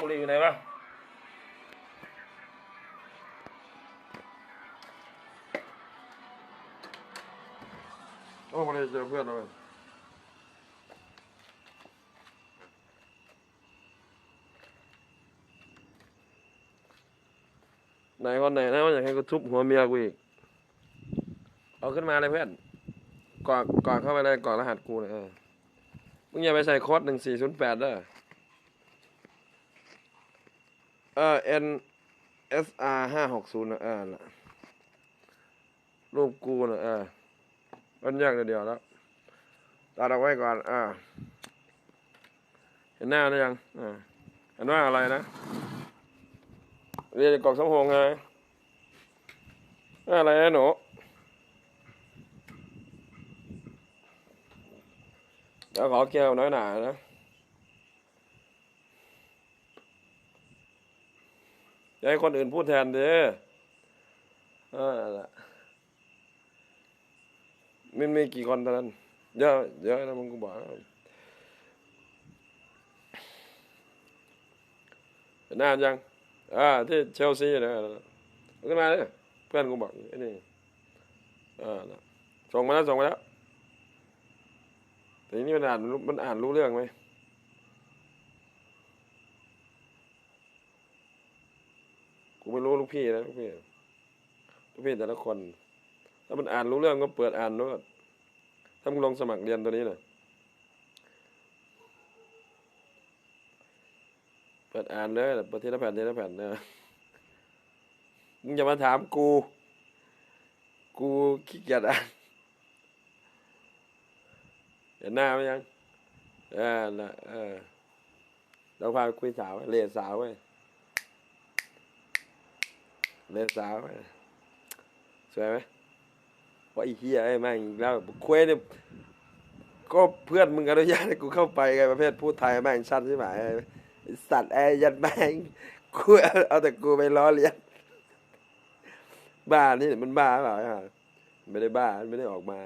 บุหรี่อยู่ไหนวะโอ้มาเลยเจอเพื่อนเราเลยไหนคนไหนนะว่าอยากให้กูทุบหัวเมียกูอีก เอาขึ้นมาเลยเพื่อนกอดกอดเข้าไปเลยกอดรหัสกูเลยเออมึงอย่าไปใส่โค้ดหนึ่งสี่ศูนย์แปดเด้อ เออ N S R ห้าหกศูนย์นะเออน่ะรูปกูนะเออมันยากเดียวแล้วตัดเอาไว้ก่อนอ่าเห็นหน้าหรือยังอ่าเห็นว่าอะไรนะเรียนกกอกสมพงไงอะไรนะหนูแล้วขอเกี่ยวน้อยหนานะ อย่าให้คนอื่นพูดแทนเด้อเออละมันมีกี่คนตอนนั้นเยอะเยอะนะมึงกูบอกเห็นหน้ายัง อ่า ที่เชลซีนะเอาขึ้นมาเลยเพื่อนกูบอกไอ้นี่อ่าน่ะส่งมาแล้วส่งมาแล้วแต่นี้มันอ่านมันอ่านรู้เรื่องไหมูไม่รู้ลูกพี่นะลูกพี่ลูกพี่แต่ละคน ถ้ามันอ่านรู้เรื่องก็เปิดอ่านด้วยถ้ามึงลองสมัครเรียนตัวนี้นะเปิดอ่านเลยเปิดทีละแผ่นเทีละแผ่นนะมึงอย่ามาถามกู กูขี้เกียจอ่านเห็นหน้าไหมยังเออนะเออเราพาไปคุยสาวไว้เลียสาวไว้ เลียสาวสวยไหมว่าไอ้เฮียไอ้แม่งแล้วคุยเนี่ยก็เพื่อนมึงอนุญาตให้กูเข้าไปไงประเภทพูดไทยแม่งชัดใช่ไหมสัตว์ไอ้ยันแม่งกูเอาเอาแต่กูไปล้อเลียนบ้านี่มันบ้าเปล่าฮะไม่ได้บ้าไม่ได้ออกมา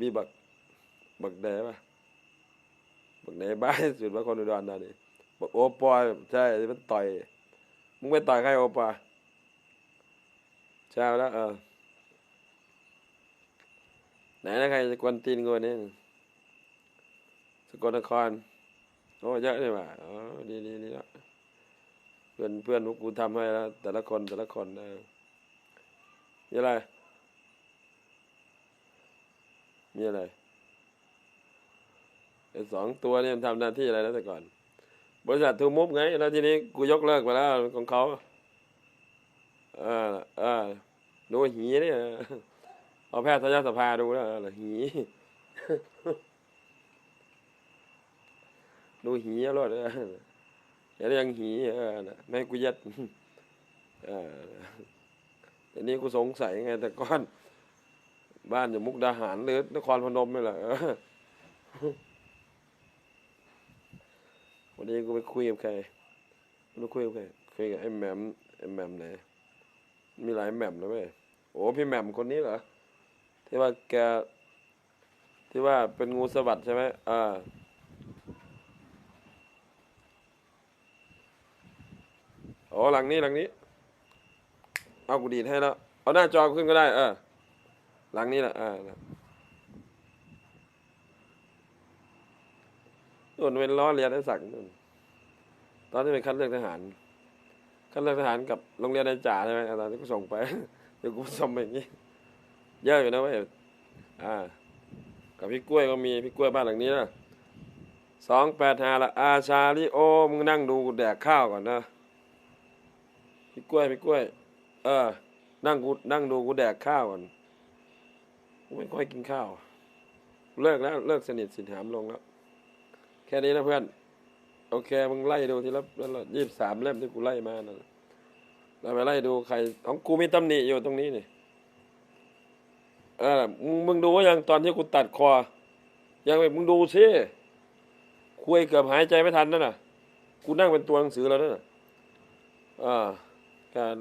มีบักบักแดป่ะบักแดบ้าสุดว่าคนอุดรตอนนี้บักโอปอยใช่มันต่อยมึงไปต่อยใครโอปอ ใช่แล้วเออไหนนะใครจะกวนตีนกูวันนี้สกลนครโอ้เยอะเลยว่ะอ๋อดีดีดีแล้วเพื่อนเพื่อนพวกกูทำให้แล้วแต่ละคนแต่ละคนเออมีอะไร มีอะไรไอ้สองตัวนี่มันทำหน้าที่อะไรแล้วแต่ก่อน บริษัททูมุฟไง แล้วทีนี้กูยกเลิกไปแล้วของเขา เออเออดูหีเนี่ยเอาแพทยสภาดูแล้วเหรอหีดูหีรถเออเห็นยังหีเออไม่กูยัดเออแต่นี้กูสงสัยไง แต่ก่อน บ้านอยู่มุกดาหารหรือนครพนมนี่หละเออวันนี้กูไปคุยกับใครไม่รู้คุยกับใครคุยกับไอ้แหม่มไอ้แหม่มไหน มีหลายแหม่มนะเว้ยโอ้พี่แหม่มคนนี้เหรอที่ว่าแกที่ว่าเป็นงูสวัสดใช่ไหมอ่าโอ้หลังนี้หลังนี้ เอากูดีดให้แล้ว เอาหน้าจอขึ้นก็ได้ เออ หลังนี้แหละอ่าส่วนเป็นล้อเรียนให้สั่งตอนที่เป็นคัดเลือกทหาร คัดเลือกทหารกับโรงเรียนนายจ่าใช่ไหมตอนที่กูส่งไปเดี๋ยวกูส่งไปอย่างนี้เยอะอยู่นะเว้ยอ่า กับพี่กล้วยก็มีพี่กล้วยบ้านหลังนี้นะสองแปดห้าละอาชาลิโอมึงนั่งดูกูแดกข้าวก่อนนะพี่กล้วยพี่กล้วย เออ นั่งกูนั่งดูกูแดกข้าวก่อนกูไม่ค่อยกินข้าว เลิกแล้วเลิกสนิทสินหามลงแล้ว แค่นี้นะเพื่อน โอเคมึงไล่ดูทีละยี่สิบสามเล่มที่กูไล่มานะเราไปไล่ดูใครของกูมีตำหนิอยู่ตรงนี้นี่เออมึงมึงดูว่ายังตอนที่กูตัดคอ ยังไม่มึงดูซิคุยเกือบหายใจไม่ทันนั่นน่ะ กูนั่งเป็นตัวหนังสือแล้วนั่นน่ะอ่าการ